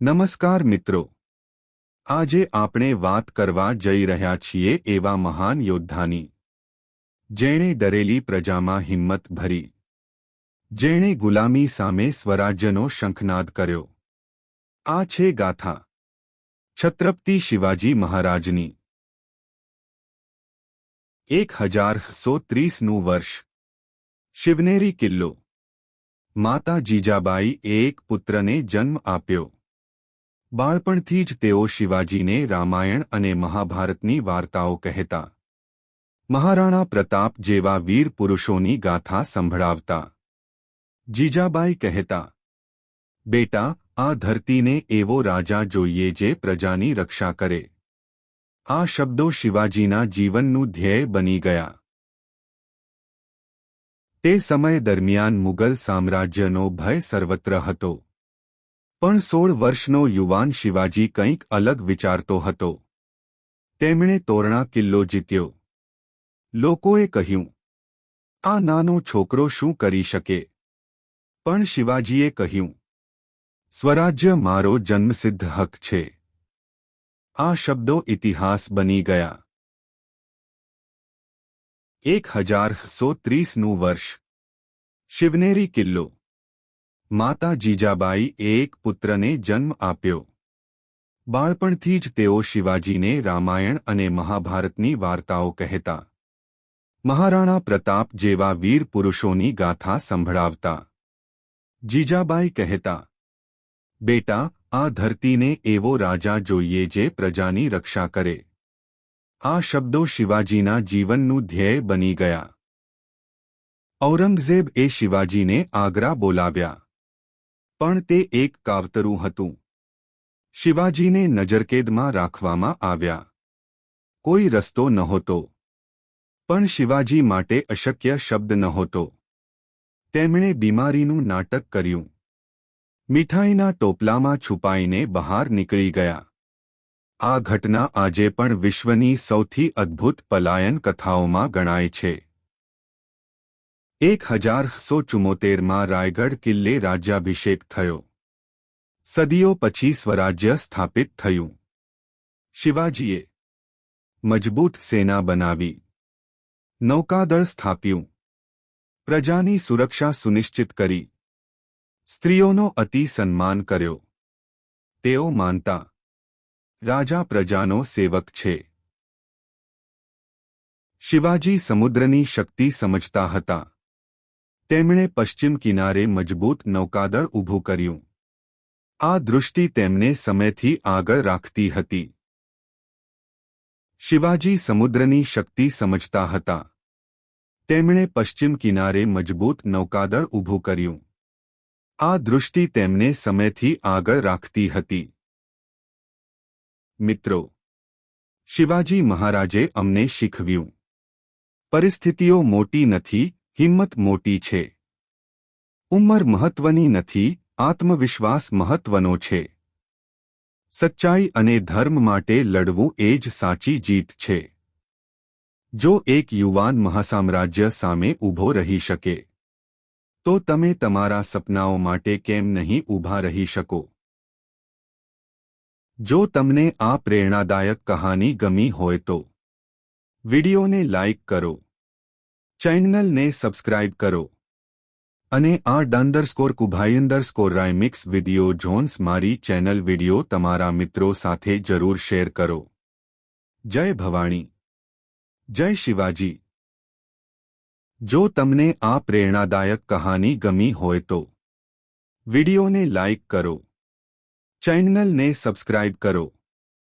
નમસ્કાર મિત્રો આજે આપણે વાત કરવા જઈ રહ્યા છીએ એવા મહાન યોદ્ધાની જેણે ડરેલી પ્રજામાં હિંમત ભરી જેણે ગુલામી સામે સ્વરાજ્યનો શંખનાદ કર્યો આ છે ગાથા છત્રપતિ શિવાજી મહારાજની એક હજાર સો ત્રીસનું વર્ષ શિવનેરી કિલ્લો માતા જીજાબાઈ એક પુત્રને જન્મ આપ્યો બાળપણથી જ તેઓ શિવાજીને રામાયણ અને મહાભારતની વાર્તાઓ કહેતા. મહારાણા પ્રતાપ જેવા વીર પુરુષોની ગાથા સંભળાવતા. જીજાબાઈ કહેતા, બેટા, આ ધરતીને એવો રાજા જોઈએ જે પ્રજાની રક્ષા કરે. આ શબ્દો શિવાજીના જીવનનું ધ્યેય બની ગયા. તે સમય દરમિયાન મુગલ સામ્રાજ્યનો ભય સર્વત્ર હતો. પણ સોળ વર્ષનો યુવાન શિવાજી કંઈક અલગ વિચારતો હતો. તેમણે તોરણા કિલ્લો જીત્યો. લોકોએ કહ્યું, આ નાનો છોકરો શું કરી શકે? પણ શિવાજીએ કહ્યું, સ્વરાજ્ય મારો જન્મસિદ્ધ હક છે. આ શબ્દો ઇતિહાસ બની ગયા. એક હજાર સો ત્રીસનું વર્ષ. શિવનેરી કિલ્લો. માતા જીજાબાઈ એક પુત્રને જન્મ આપ્યો. બાળપણથી જ તેઓ શિવાજીને રામાયણ અને મહાભારતની વાર્તાઓ કહેતા. મહારાણા પ્રતાપ જેવા વીર પુરુષોની ગાથા સંભળાવતા. જીજાબાઈ કહેતા, બેટા, આ ધરતીને એવો રાજા જોઈએ જે પ્રજાની રક્ષા કરે. આ શબ્દો શિવાજીના જીવનનું ધ્યેય બની ગયા. ઔરંગઝેબ એ શિવાજીને આગ્રા બોલાવ્યા. પણ તે એક કાવતરું હતું. શિવાજીને નજરકેદમાં રાખવામાં આવ્યા. કોઈ રસ્તો નહોતો. પણ શિવાજી માટે અશક્ય શબ્દ નહોતો. તેમણે બીમારીનું નાટક કર્યું. મીઠાઈના ટોપલામાં છુપાઈને બહાર નીકળી ગયા. આ ઘટના આજે પણ વિશ્વની સૌથી અદ્ભુત પલાયન કથાઓમાં ગણાય છે. એક હજાર સો ચુમ્મોતેરમાં રાયગઢ કિલ્લે રાજ્યાભિષેક થયો. સદીઓ પછી સ્વરાજ્ય સ્થાપિત થયું. શિવાજીએ મજબૂત સેના બનાવી. નૌકાદળ સ્થાપ્યું. પ્રજાની સુરક્ષા સુનિશ્ચિત કરી. સ્ત્રીઓનો અતિ સન્માન કર્યો. તેઓ માનતા, રાજા પ્રજાનો સેવક છે. શિવાજી સમુદ્રની શક્તિ સમજતા હતા. તેમણે પશ્ચિમ કિનારે મજબૂત નૌકાદળ ઊભું કર્યું. આ દૃષ્ટિ તેમને સમયથી આગળ રાખતી હતી. શિવાજી સમુદ્રની શક્તિ સમજતા હતા. તેમણે પશ્ચિમ કિનારે મજબૂત નૌકાદળ ઊભું કર્યું. આ દૃષ્ટિ તેમને સમયથી આગળ રાખતી હતી. મિત્રો, શિવાજી મહારાજે અમને શીખવ્યું. પરિસ્થિતિઓ મોટી નથી હિંમત મોટી છે. ઉંમર મહત્વની નથી, આત્મવિશ્વાસ મહત્વનો છે. સચ્ચાઈ અને ધર્મ માટે લડવું એ જ સાચી જીત છે. જો એક યુવાન મહાસામ્રાજ્ય સામે ઊભો રહી શકે, તો તમે તમારા સપનાઓ માટે કેમ નહીં ઊભા રહી શકો? જો તમને આ પ્રેરણાદાયક કહાની ગમી હોય તો, વિડિયોને લાઇક કરો. ચેનલને સબસ્ક્રાઇબ કરો. અને આ ડંદર સ્કોર ડંડરસ્કોર સ્કોર રાયમિક્સ વિડિયો જોન્સ મારી ચેનલ વિડિયો તમારા મિત્રો સાથે જરૂર શેર કરો. જય ભવાણી. જય શિવાજી. જો તમને આ પ્રેરણાદાયક કહાની ગમી હોય તો વિડિયોને લાઇક કરો. ચેનલને સબસ્ક્રાઇબ કરો.